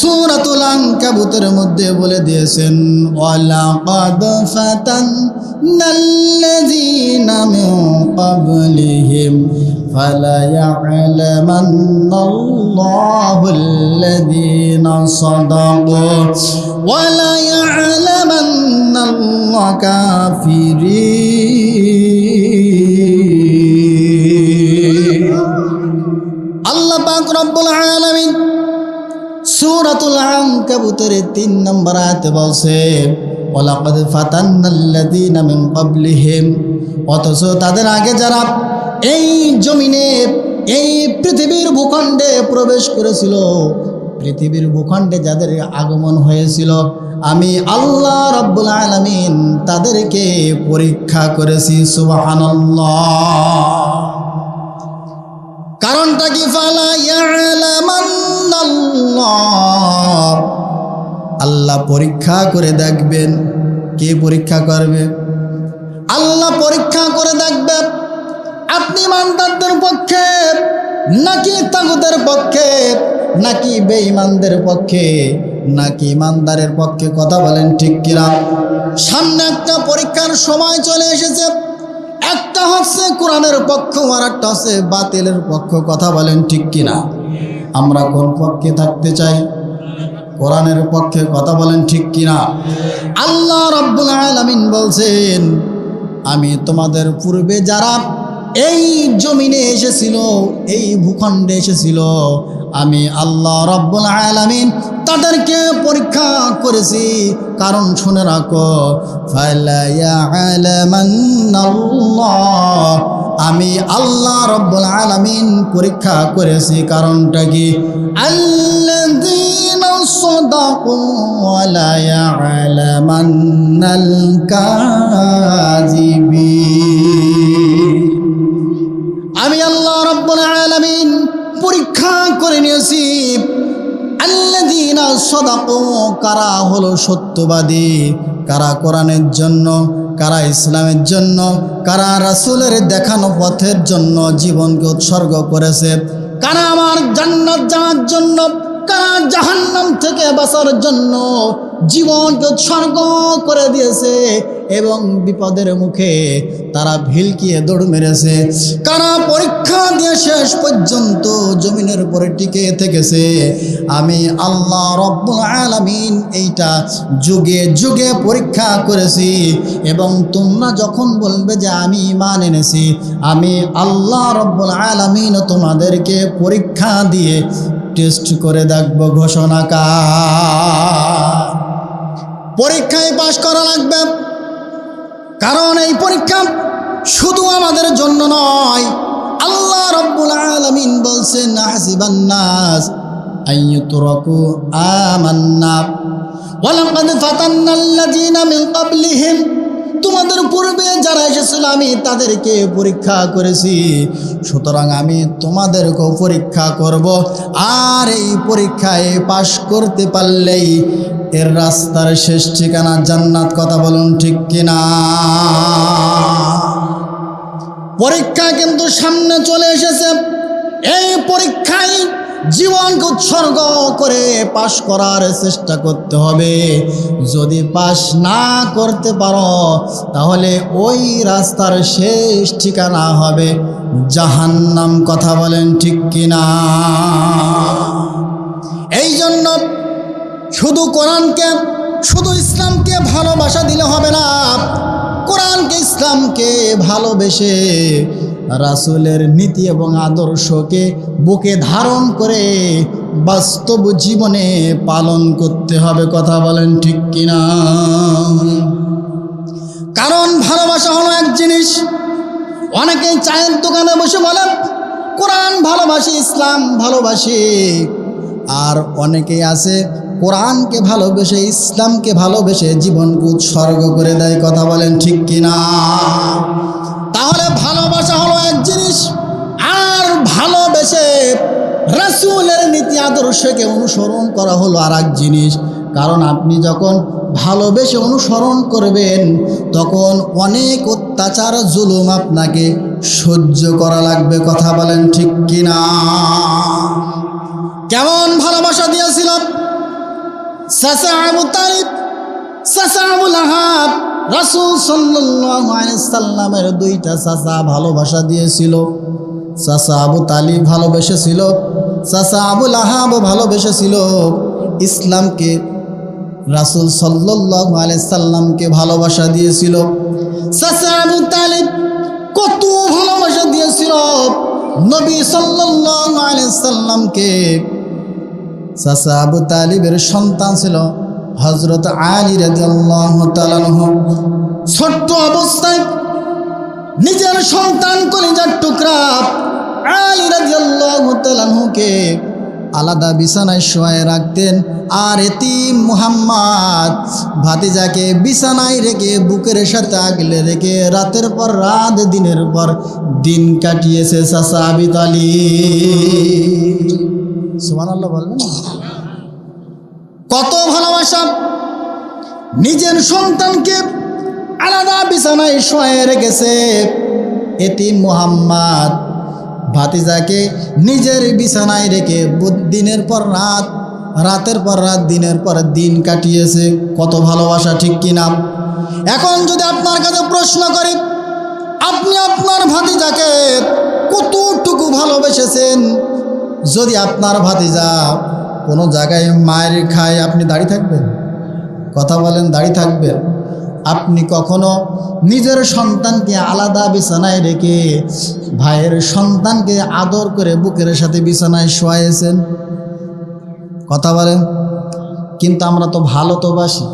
সূরাতুল আনকাবুতের মধ্যে বলে দিয়েছেন, ওয়ালাকাদ ফাতান্নাল্লাযীনা মিন ক্বাবলিহিম ফালায়া'লামান্নাল্লাহুল্লাযীনা সাদাকু ওয়ালা ইয়া'লামান্নাল কাফিরিন আল্লাহ পাক রব্বুল আলামিন 3 নম্বর আয়াতে বলছে, ওয়ালাকাদ ফাতান্নাল্লাযীনা মিন ক্বাবলিহিম অথচ তাদের আগে যারা এই জমিনে, এই পৃথিবীর ভূখণ্ডে প্রবেশ করেছিল, পৃথিবীর ভূখণ্ডে যাদের আগমন হয়েছিল, আমি আল্লাহ রব্বুল আলামিন তাদেরকে পরীক্ষা করেছি, সুবহানাল্লাহ। কারণটা কি? ফালা ইয়ালামান্নাল্লাহ। আল্লাহ পরীক্ষা করে দেখবেন। কে পরীক্ষা করবে? আল্লাহ পরীক্ষা করে দেখবে আপনি ইমানদারদের পক্ষে, নাকি তাগুদের পক্ষে, নাকি বেঈমানদের পক্ষে, নাকি ইমানদারের পক্ষে কথা বলেন ঠিক কিনা? সামনে একটা পরীক্ষার সময় চলে এসেছে। একটা হচ্ছে কোরআনের পক্ষ, আর একটা হচ্ছে বাতিলের পক্ষ, কথা বলেন ঠিক কিনা? আমরা কোন পক্ষে থাকতে চাই? কোরআনের পক্ষে কথা বলেন ঠিক কিনা? আল্লাহ রব্বুল আলামিন বলছেন, আমি তোমাদের পূর্বে যারা এই জমিনে এসেছিল, এই ভূখণ্ডে এসেছিল, আমি আল্লাহ রব্বুল আলামিন তাদেরকে পরীক্ষা করেছি। কারণ শুনে রাখো আমি আল্লাহ রব্বুল আলামিন পরীক্ষা করেছি। কারণটা কি? আল্লাযীনা আমি আল্লাহ রব্বুল আলামিন পরীক্ষা করে নিয়েছি, আল্লাযীনা সাদাকু, কারা হলো সত্যবাদী, কারা কোরআনের জন্য, কারা ইসলামের জন্য, কারা রাসূলের দেখানো পথের জন্য জীবনকে উৎসর্গ করেছে, কারা আমার জান্নাত যাওয়ার জন্য জাহান্নাম থেকে বাঁচার জন্য জীবনকে উৎসর্গ করে দিয়েছে এবং বিপদের মুখে তারা ভিলকিয়ে দৌড় মেরেছে। কারা পরীক্ষা দিয়ে শেষ পর্যন্ত জমিনের উপরে টিকে থেকেছে, আমি আল্লাহ রব্বুল আলামিন এইটা যুগে যুগে পরীক্ষা করেছি এবং তোমরা যখন বলবে যে আমি ইমান এনেছি, আমি আল্লাহ রব্বুল আলামিন তোমাদেরকে পরীক্ষা দিয়ে টেস্ট করে দেখব ঘোষণা কা পরীক্ষায় পাশ করা লাগবে। কারণ এই পরীক্ষা শুধু আমাদের জন্য নয়। আল্লাহ রব্বুল আলামিন বলছেন নাস আইয়ুতরাকু আমান্না। ওয়ালাকাদ ফাতান্নাল্লাযীনা মিন ক্বাবলিহিম। তোমাদের পূর্বে যারা এসেছিল, আমি তাদেরকে পরীক্ষা করেছি। সুতরাং আমি তোমাদেরকেও পরীক্ষা করব। আর এই পরীক্ষায় পাশ করতে পারলেই এর রাস্তার শেষ ঠিকানা জান্নাত কথা বলুন ঠিক কিনা? পরীক্ষা কিন্তু সামনে চলে এসেছে। এই পরীক্ষায় জীবনকে উৎসর্গ করে পাশ করার চেষ্টা করতে হবে। যদি পাশ না করতে পারো, তাহলে ওই রাস্তার শেষ ঠিকানা হবে জাহান্নাম। কথা বলেন ঠিক কিনা? এই জন্য শুধু কোরআনকে, শুধু ইসলামকে ভালোবাসা দিলে হবে না, কোরআনকে ইসলামকে ভালোবেসে রাসুলের নীতি এবং আদর্শকে বুকে ধারণ করে বাস্তব জীবনে পালন করতে হবে, কথা বলেন ঠিক কিনা? কারণ ভালোবাসা হলো এক জিনিস। অনেকেই চায়ের দোকানে বসে বলে, কোরআন ভালোবাসি ইসলাম ভালোবাসি। আর অনেকেই আছে, কোরআনকে ভালোবেসে, ইসলামকে ভালোবেসে জীবনকে উৎসর্গ করে দেয়, কথা বলেন ঠিক কিনা? তাহলে ভালোবাসা হলো এক জিনিস, আর ভালোবেসে রাসূলের নীতি আদর্শকে অনুসরণ করা হলো আর এক জিনিস। কারণ আপনি যখন ভালোবেসে অনুসরণ করবেন, তখন অনেক অত্যাচার, জুলুম আপনাকে সহ্য করা লাগবে, কথা বলেন ঠিক কিনা? কেমন ভালোবাসা দিয়েছিল চাচা আবু আহাব রাসূল দুইটা ভালোবাসা দিয়েছিল। ভালোবেসেছিল আবুল আহাব ভালোবেসেছিল। ইসলামকে, রাসূল আলাইহি সাল্লামকে ভালোবাসা দিয়েছিল। আবু কত ভালোবাসা দিয়েছিল। নবী আলাইহি সাল্লামকে, চাচা আবু তালিবের সন্তান ছিল। হজরত আলী রাদিয়াল্লাহু তাআলা ছোট্ট অবস্থায় নিজের সন্তান কলিজার টুকরা আলী রাদিয়াল্লাহু তাআলাকে আলাদা বিছানায় শোয়ায় রাখতেন আর এতিম মুহাম্মদ ভাতিজাকে বিছানায় রেখে বুকের সাথে আগলে রেখে রাতের পর রাত, দিনের পর দিন কাটিয়েছে চাচা আবি তালিব সুবহানাল্লাহ বলবেন না? কত ভালোবাসা? নিজের সন্তানকে আলাদা বিছানায় শোয়ে রেখেছে এতিম মুহাম্মদ। ভাতিজাকে নিজের বিছানায় রেখে দিনের পর রাত, রাতের পর রাত, দিনের পর দিন কাটিয়েছে। কত ভালোবাসা, ঠিক কিনা? এখন যদি আপনার কাছে প্রশ্ন করি, আপনি আপনার ভাতিজাকে কতটুকু ভালোবেসেছেন? যদি আপনার ভাতিজা কোনো জায়গায় মায়ের খায় আপনি দাঁড়িয়ে থাকবেন? কথা বলেন, দাঁড়িয়ে থাকবেন। আপনি কখনো নিজের সন্তানকে আলাদা বিছানায় রেখে ভাইয়ের সন্তানকে আদর করে বুকের সাথে বিছানায় শোয়াইয়েছেন কথা বলেন, কিন্তু আমরা তো ভালো তো বাসি।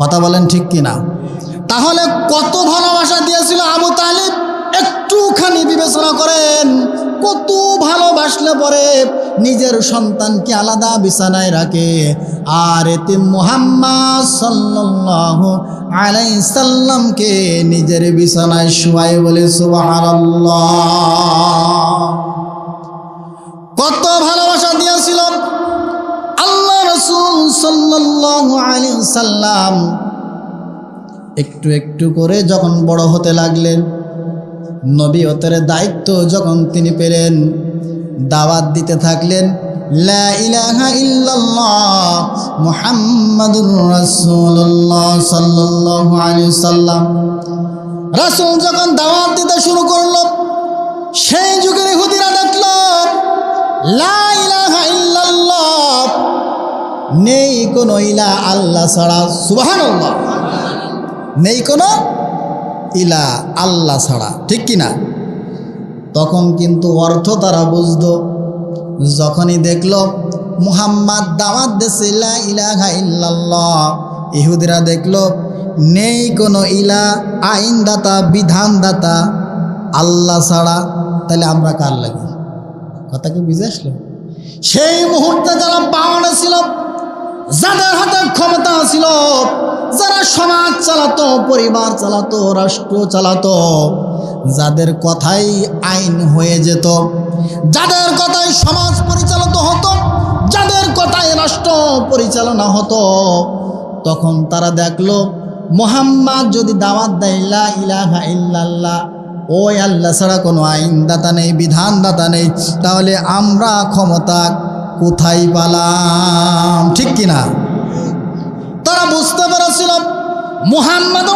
কথা বলেন ঠিক কিনা? তাহলে কত ভালোবাসা দিয়েছিল আবু তালিব? একটুখানি বিবেচনা করেন, কত ভালোবাসলে পরে নিজের সন্তানকে আলাদা বিছানায় রাখে। আর এতে মোহাম্মদ সাল্লাল্লাহু আলাই সাল্লামকে নিজের বিছানায় শুয়াই বলে কত ভালোবাসা দিয়েছিল। আল্লাহ রসুল সাল্লাল্লাহু আলাইহি সাল্লাম একটু একটু করে যখন বড় হতে লাগলেন নবীয়তের দায়িত্ব যখন তিনি পেলেন, দাওয়াত দিতে থাকলেন, লা ইলাহা যখন দাওয়াত দিতে শুরু করল, সেই যুগের ইহুদিরা দেখল, লা ইলাহা নেই কোনো ইলা আল্লাহ ছাড়া, সুবহানাল্লাহ, নেই কোনো ইলা আল্লাহ ছাড়া, ঠিক কি না তখন কিন্তু অর্থ তারা বুঝত। যখনই দেখল মুহাম্মদ দাওয়াত দেশে লা ইলাহা ইল্লাল্লাহ ইহুদিরা দেখল, নেই কোনো ইলা আইনদাতা, বিধানদাতা, আল্লাহ ছাড়া তাহলে আমরা কার লাগি? কথা কি বুঝে আসলো? সেই মুহূর্তে যারা পাওয়ানো ছিল যাদের হাতে ক্ষমতা ছিল, যারা সমাজ চালাতো, পরিবার চালাতো, রাষ্ট্র চালাতো, যাদের কথাই আইন হয়ে যেত, যাদের কথাই সমাজ পরিচালিত হতো, যাদের কথাই রাষ্ট্র পরিচালনা হতো, তখন তারা দেখল, মোহাম্মদ যদি দাওয়াত দেয়, লা ইলাহা ইল্লাল্লাহ, ওই আল্লাহ ছাড়া কোনো আইনদাতা নেই, বিধানদাতা নেই, তাহলে আমরা ক্ষমতা কোথায় পালাম? ঠিক কিনা? তারা বুঝতে পেরেছিল মুহাম্মদ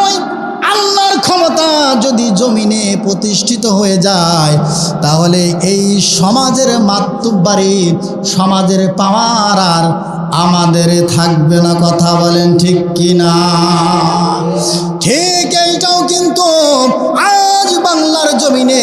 আল্লাহর ক্ষমতা যদি জমিনে প্রতিষ্ঠিত হয়ে যায়, তাহলে এই সমাজের মাতুব্বারি, সমাজের পাওয়ার আর আমাদের থাকবে না, কথা বলেন ঠিক কিনা? ঠিক এইটাও কিন্তু জমিনে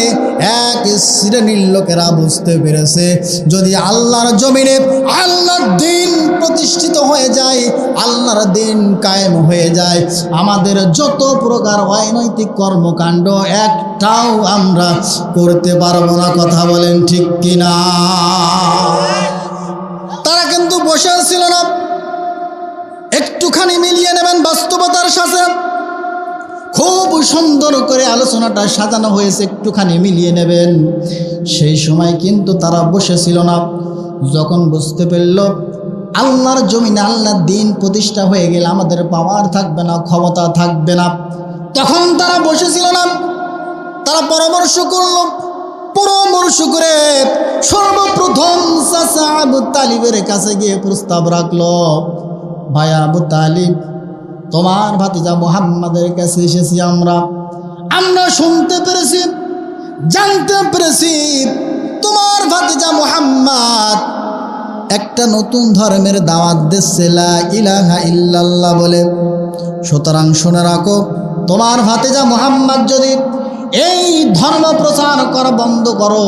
এক শ্রেণির লোকেরা বুঝতে পেরেছে, যদি আল্লাহর জমিনে আল্লাহর দিন প্রতিষ্ঠিত হয়ে যায়, আল্লাহর দিন কায়েম হয়ে যায়। আমাদের যত প্রকার অনৈতিক কর্মকাণ্ড, একটাও আমরা করতে পারব না, কথা বলেন ঠিক কিনা? তারা কিন্তু বসে ছিল না। একটুখানি মিলিয়ে নেবেন বাস্তবতার সাথে। খুব সুন্দর করে আলোচনাটা সাজানো হয়েছে, একটুখানি মিলিয়ে নেবেন। সেই সময় কিন্তু তারা বসেছিল না। যখন বুঝতে পারল, আল্লাহর জমিনে আল্লাহর দিন প্রতিষ্ঠা হয়ে গেলে আমাদের পাওয়ার থাকবে না, ক্ষমতা থাকবে না। তখন তারা বসেছিল না। তারা পরামর্শ করল, পরামর্শ করে সর্বপ্রথম চাচা আবু তালিবের কাছে গিয়ে প্রস্তাব রাখল। ভাইয়া আবু তালিব তোমার ভাতিজা মুহাম্মাদের কাছে এসেছি আমরা। আমরা শুনতে পেরেছি, জানতে পেরেছি, তোমার ভাতিজা মুহাম্মদ একটা নতুন ধর্মের দাওয়াত দিচ্ছে ইলাহা ইল্লাল্লাহ বলে। সুতরাং শুনে রাখো, তোমার ভাতিজা মুহাম্মদ যদি এই ধর্ম প্রচার করা, বন্ধ করো।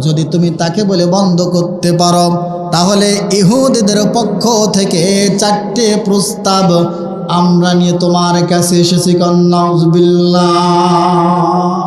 যদি তুমি তাকে বলে বন্ধ করতে পারো, তাহলে ইহুদিদের পক্ষ থেকে চারটে প্রস্তাব আমরা নিয়ে তোমার কাছে এসেছি কন্যা